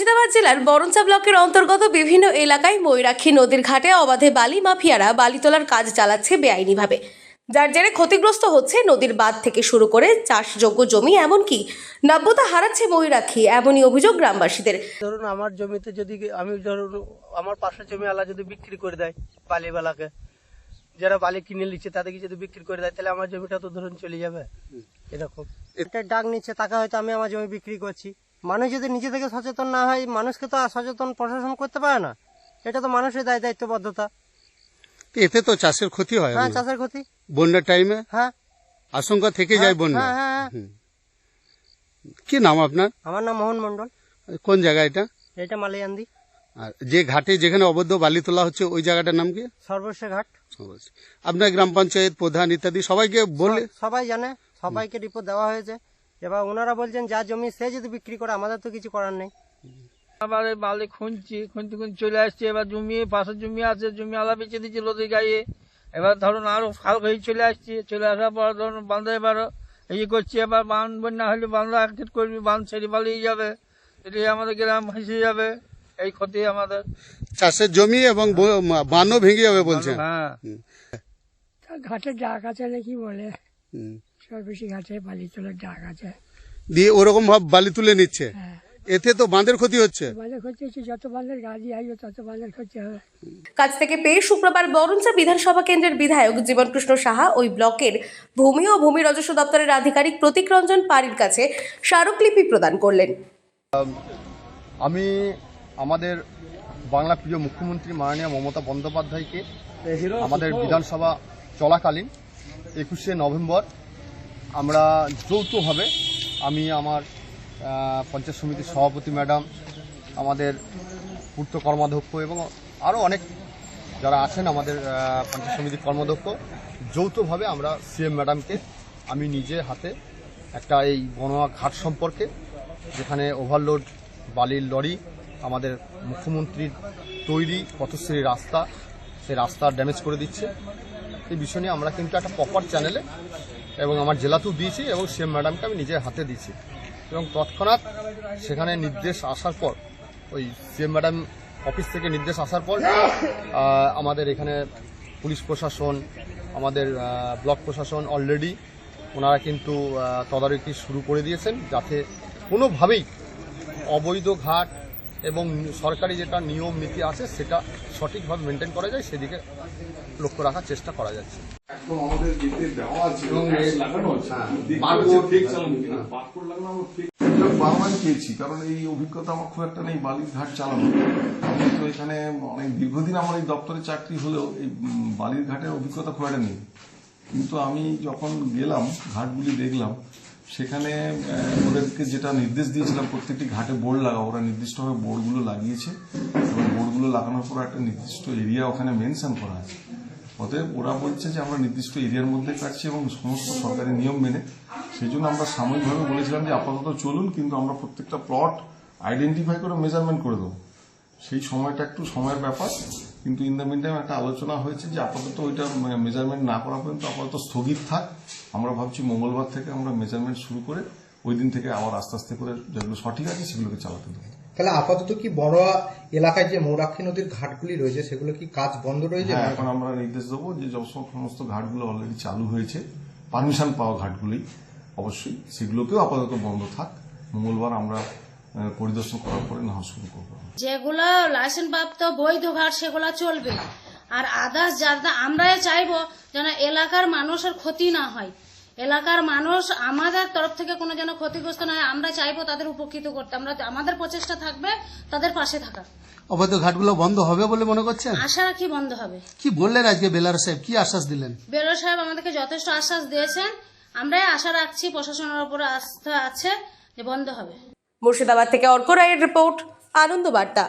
মুর্শিদাবাদ জেলার বরঞ্চা ব্লকের অন্তর্গত বিভিন্ন এলাকায় ময়ূরাক্ষী নদীর ঘাটে অবাধে বালি মাফিয়ারা বালি তোলার কাজ চালাচ্ছে বেআইনিভাবে। যার জেরে ক্ষতিগ্রস্ত হচ্ছে নদীর বাঁধ থেকে শুরু করে চাষযোগ্য জমি এমনকি নাব্যতা হারাচ্ছে ময়ূরাক্ষী এমনই অভিযোগ গ্রামবাসীদের। ধরুন আমার জমিতে যদি আমি ধরুন আমার পাশের জমি আলা যদি বিক্রি করে দেয় বালিওয়ালাকে যারা বালি কিনে নিচ্ছে তাদেরকে যদি বিক্রি করে দেয় তাহলে আমার জমিটা তো ধরুন চলে যাবে। এরকম। এটা ডাক নিচ্ছে তাকে হয়তো আমি আমার জমি বিক্রি করছি। মানুষ যদি নিজে থেকে সচেতন না হয় মানুষকে তো আর সচেতন প্রশাসন করতে পারে না। এটা তো মানুষের দায় দায়িত্ববদ্ধতা। এতে তো চাষের ক্ষতি হয়। হ্যাঁ চাষের ক্ষতি। বন্যার টাইমে হ্যাঁ। আশঙ্কা থেকে যায় বন্যা। হ্যাঁ হ্যাঁ। হ্যাঁ। হুম। কি নাম আপনার? আমার নাম মোহন মন্ডল কোন জায়গা এটা? এটা মালিয়ান্দি। আর যে ঘাটে যেখানে অবৈধ বালি তোলা হচ্ছে ওই জায়গাটার নাম কি? সর্বস্ব ঘাট। আপনার গ্রাম পঞ্চায়েত প্রধান ইত্যাদি সবাইকে বলে সবাই জানে সবাইকে রিপোর্ট দেওয়া হয়েছে। এবার ওনারা বলছেন যা জমি সে যদি বিক্রি করে আমাদের তো কিছু করার নেই। আবার এই বালি খুঁজছি খুঁজতে খুঁজতে চলে আসছি। এবার জমি পাশের জমি আছে জমি আলা বেঁচে দিচ্ছে নদীর গায়ে। এবার ধরুন আরও খাল হয়ে চলে আসছি। চলে আসার পর ধরুন বান্ধা এবার এই করছি এবার বান বন্যা হলে বান্ধা একটিট করবি বান ছেড়ে পালিয়ে যাবে। এটি আমাদের গ্রাম ভেসে যাবে এই ক্ষতি আমাদের। চাষের জমি এবং বানও ভেঙে যাবে বলছে হ্যাঁ। ঘাটের ডাক আছে নাকি বলে? হুম। সর্বশী ঘাটে বালি তোলার ডাক আছে। দিয়ে ওরকম ভাবে বালি তুলে নিচ্ছে। হ্যাঁ। এতে তো বাঁধের ক্ষতি হচ্ছে। কাছ থেকে পেয়ে শুক্রবার বরঞ্চা বিধানসভা কেন্দ্রের বিধায়ক জীবনকৃষ্ণ সাহা ওই ব্লকের ভূমি ও ভূমি রাজস্ব দপ্তরের আধিকারিক প্রতীক রঞ্জন পাড়ির কাছে স্মারকলিপি প্রদান করলেন। আমি আমাদের বাংলা প্রিয় মুখ্যমন্ত্রী মাননীয় মমতা বন্দ্যোপাধ্যায়কে আমাদের বিধানসভা চলাকালীন একুশে নভেম্বর আমরা যৌথভাবে আমি আমার পঞ্চায়েত সমিতির সভাপতি ম্যাডাম, আমাদের পূর্ত কর্মাধ্যক্ষ এবং আরও অনেক যারা আছেন আমাদের পঞ্চায়েত সমিতির কর্মাধ্যক্ষ, যৌথভাবে আমরা সিএম ম্যাডামকে আমি নিজে হাতে একটা এই বনোয়া ঘাট সম্পর্কে, যেখানে ওভারলোড, বালির লরি, আমাদের মুখ্যমন্ত্রীর তৈরি পথশ্রী রাস্তা সেই রাস্তা ড্যামেজ করে দিচ্ছে। এই বিষয় নিয়ে আমরা কিন্তু একটা প্রপার চ্যানেলে এবং আমার জেলাতেও দিয়েছি এবং সিএম ম্যাডামকে আমি নিজের হাতে দিয়েছি। এবং তৎক্ষণাৎ সেখানে নির্দেশ আসার পর, ওই সিএম ম্যাডাম অফিস থেকে নির্দেশ আসার পর আমাদের এখানে পুলিশ প্রশাসন, আমাদের ব্লক প্রশাসন অলরেডি ওনারা কিন্তু তদারকি শুরু করে দিয়েছেন যাতে কোনোভাবেই অবৈধ ঘাট এবং সরকারি যেটা নিয়ম নীতি আছে সেটা সঠিকভাবে মেনটেন করা যায়, সেদিকে লক্ষ্য রাখার চেষ্টা করা যাচ্ছে। একদম আমাদের যেতে দেওয়া আছে লাগানো আছে দেখতে হচ্ছে ঠিক চালানো কিনা? পাসপোর্ট লাগানো আমরা ঠিক বারবার পেয়েছি কারণ এই অভিজ্ঞতা আমার খুব একটা নেই বালির ঘাট চালানো। আমি তো এখানে অনেক দীর্ঘদিন আমার এই দপ্তরে চাকরি হলেও এই বালির ঘাটের অভিজ্ঞতা খুব একটা নেই। কিন্তু আমি যখন গেলাম ঘাটগুলি দেখলাম সেখানে ওদেরকে যেটা নির্দেশ দিয়েছিলাম প্রত্যেকটি ঘাটে বোর্ড লাগাও ওরা নির্দিষ্টভাবে বোর্ডগুলো লাগিয়েছে। এবং বোর্ডগুলো লাগানোর পর একটা নির্দিষ্ট এরিয়া ওখানে মেনশন করা আছে। অতএব ওরা বলছে যে আমরা নির্দিষ্ট এরিয়ার মধ্যে কাটছি এবং সমস্ত সরকারি নিয়ম মেনে। সেই জন্য আমরা সাময়িকভাবে বলেছিলাম যে আপাতত চলুন, কিন্তু আমরা প্রত্যেকটা প্লট আইডেন্টিফাই করে মেজারমেন্ট করে দেবো। সেই সময়টা একটু সময়ের ব্যাপার, কিন্তু ইন দ্য মিন টাইম একটা আলোচনা হয়েছে যে আপাতত ওইটা মেজারমেন্ট না করা পর্যন্ত আপাতত স্থগিত থাক। আমরা ভাবছি মঙ্গলবার থেকে আমরা মেজারমেন্ট শুরু করে ওই দিন থেকে আবার আস্তে আস্তে করে যেগুলো সঠিক আছে সেগুলোকে চালাতে দেবো। তাহলে আপাতত কি বড়োয়া এলাকায় যে মৌরাক্ষী নদীর ঘাটগুলি রয়েছে সেগুলো কি কাজ বন্ধ রয়েছে হ্যাঁ, এখন আমরা নির্দেশ দেবো যে যত সমস্ত ঘাটগুলো অলরেডি চালু হয়েছে পারমিশন পাওয়া ঘাটগুলি অবশ্যই সেগুলোকেও আপাতত বন্ধ থাক। মঙ্গলবার আমরা আহ, পরিদর্শন করার পরে নেওয়া শুরু করব। যেগুলো লাইসেন্স প্রাপ্ত বৈধ ঘাট সেগুলো চলবে। আর আদার্স যারা আমরা চাইব যেন এলাকার মানুষের ক্ষতি না হয়। এলাকার মানুষ আমাদের তরফ থেকে কোনো যেন ক্ষতিগ্রস্ত না হয় আমরা চাইব তাদের উপকৃত করতে। আমরা আমাদের প্রচেষ্টা থাকবে তাদের পাশে থাকা। অবৈধ ঘাটগুলো বন্ধ হবে বলে মনে করছেন? আশা রাখি বন্ধ হবে। কি বললেন আজকে বেলার সাহেব? কি আশ্বাস দিলেন? বেলার সাহেব আমাদেরকে যথেষ্ট আশ্বাস দিয়েছেন। আমরাই আশা রাখছি প্রশাসনের উপরে আস্থা আছে যে বন্ধ হবে। মুর্শিদাবাদ থেকে অর্ক রায়ের রিপোর্ট আনন্দ বার্তা।